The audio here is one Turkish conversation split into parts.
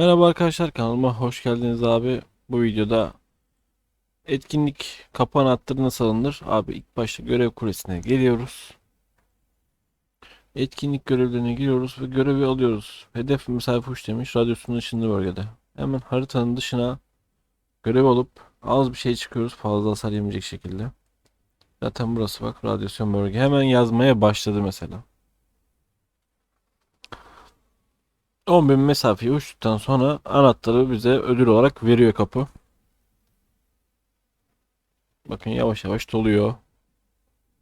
Merhaba arkadaşlar kanalıma hoş geldiniz abi. Bu videoda etkinlik kapı anahtarı nasıl alınır? Abi ilk başta görev kulesine geliyoruz. Etkinlik görevlerine giriyoruz ve görevi alıyoruz. Hedef mesafe uç demiş radyosunun dışında bölgede. Hemen haritanın dışına görev alıp az bir şey çıkıyoruz fazla hasar yemeyecek şekilde. Zaten burası bak radyasyon bölge. Hemen yazmaya başladı mesela. 10.000 mesafeyi uçtuktan sonra anahtarı bize ödül olarak veriyor kapı. Bakın yavaş yavaş doluyor.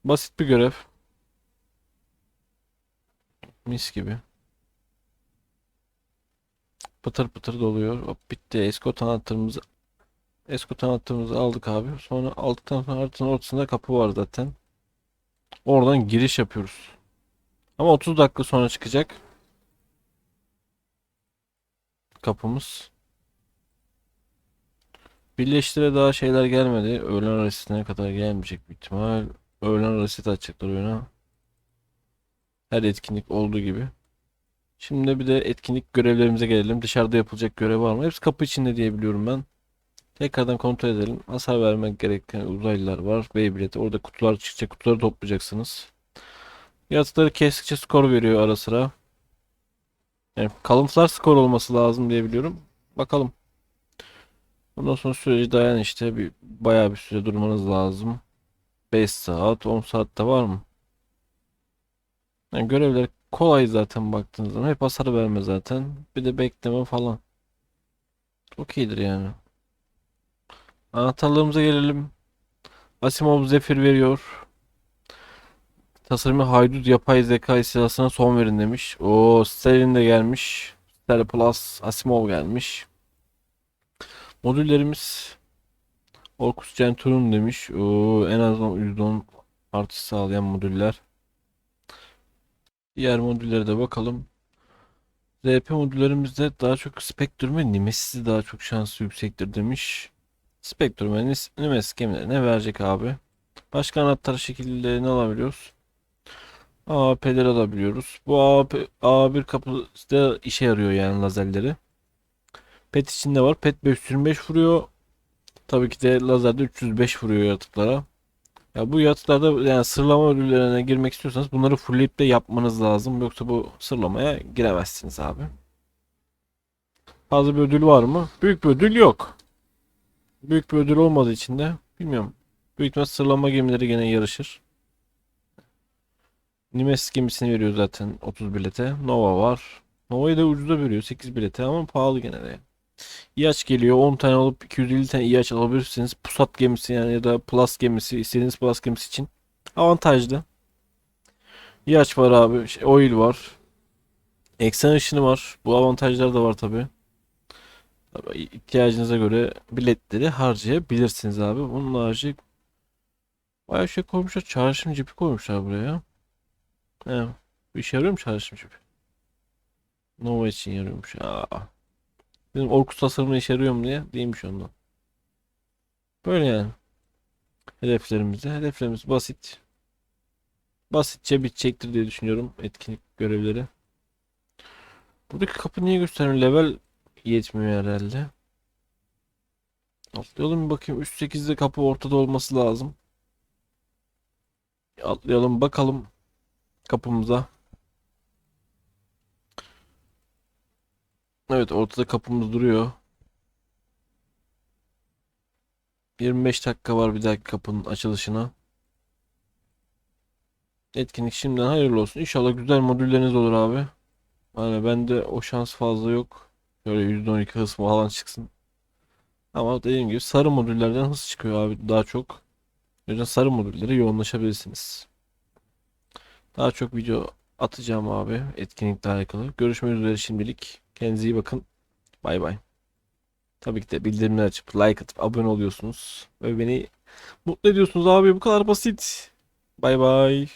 Basit bir görev. Mis gibi. Pıtır pıtır doluyor. Hop bitti. Escort anahtarımızı Escort anahtarımızı aldık abi. Sonra aldıktan sonra haritanın ortasında kapı var zaten. Oradan giriş yapıyoruz. Ama 30 dakika sonra çıkacak kapımız. Birleştire daha şeyler gelmedi. Öğlen arasına kadar gelmeyecek büyük ihtimal. Öğlen arası da açacaklar oyuna. Her etkinlik olduğu gibi. Şimdi bir de etkinlik görevlerimize gelelim. Dışarıda yapılacak görev var mı? Hepsi kapı içinde diye biliyorum ben. Tekrardan kontrol edelim. Hasar vermek gereken uzaylılar var. Beyblade. Orada kutular çıkacak. Kutuları toplayacaksınız. Yaratıkları kestikçe skor veriyor ara sıra. Yani kalıntılar skor olması lazım diye biliyorum. Bakalım. Ondan sonra süreci dayan işte bir bayağı bir süre durmanız lazım. 5 saat, 10 saat de var mı? Yani görevler kolay zaten baktığınız zaman. Hep hasar verme zaten. Bir de bekleme falan. Çok iyidir yani. Anahtarlarımıza gelelim. Asimov Zephyr veriyor. Tasarımı haydut yapay zeka istilasına son verin demiş. O Sterling de gelmiş. Ster Plus Asimov gelmiş. Modüllerimiz Orkus Centurion demiş. O en azından %10 artış sağlayan modüller. Diğer modüllere de bakalım. ZP modüllerimizde daha çok Spectrum ve Nemesis'i daha çok şansı yüksektir demiş. Spectrum ve Nemesis gemilerine verecek abi. Başka anahtar şekillerini alabiliyoruz. AWP'leri alabiliyoruz. Bu AWP, A1 kapıda işe yarıyor yani lazerleri. PET içinde var. PET 525 vuruyor. Tabii ki de lazerde 305 vuruyor yaratıklara. Ya bu yaratıklarda yani sırlama ödüllerine girmek istiyorsanız bunları fullleyip de yapmanız lazım. Yoksa bu sırlamaya giremezsiniz abi. Fazla bir ödül var mı? Büyük bir ödül yok. Büyük bir ödül olmadığı için de bilmiyorum. Büyük ihtimal sırlama gemileri gene yarışır. Nimes gemisini veriyor zaten 30 bilete. Nova var. Nova'yı da ucuza veriyor 8 bilete ama pahalı gene de. İyaç geliyor 10 tane alıp 250 tane İyaç alabilirsiniz. Pusat gemisi yani ya da Plus gemisi istediğiniz Plus gemisi için avantajlı. İyaç var abi. Şey, oil var. Eksen ışını var. Bu avantajlar da var tabi. İhtiyacınıza göre biletleri harcayabilirsiniz abi. Bunun harici bayağı şey koymuşlar. Çağrışım cipi koymuşlar buraya. He. Bu işe yarıyor mu cipi? Nova için yarıyormuş. Aa. Benim Orkus tasarımı işe yarıyor mu diye değilmiş ondan. Böyle yani. Hedeflerimizde. Hedeflerimiz basit. Basitçe bitecektir diye düşünüyorum etkinlik görevleri. Buradaki kapı niye gösteriyor? Level yetmiyor herhalde. Atlayalım bir bakayım. Üst 8'de kapı ortada olması lazım. Atlayalım bakalım kapımıza. Evet ortada kapımız duruyor. 25 dakika var bir dahaki kapının açılışına. Etkinlik şimdiden hayırlı olsun. İnşallah güzel modülleriniz olur abi. Hani bende o şans fazla yok. Böyle %12 hız falan çıksın. Ama dediğim gibi sarı modüllerden hız çıkıyor abi daha çok. O yüzden sarı modüllere yoğunlaşabilirsiniz. Daha çok video atacağım abi etkinlikle alakalı. Görüşmek üzere şimdilik. Kendinize iyi bakın. Bay bay. Tabii ki de bildirimleri açıp like atıp abone oluyorsunuz. Ve beni mutlu ediyorsunuz abi. Bu kadar basit. Bay bay.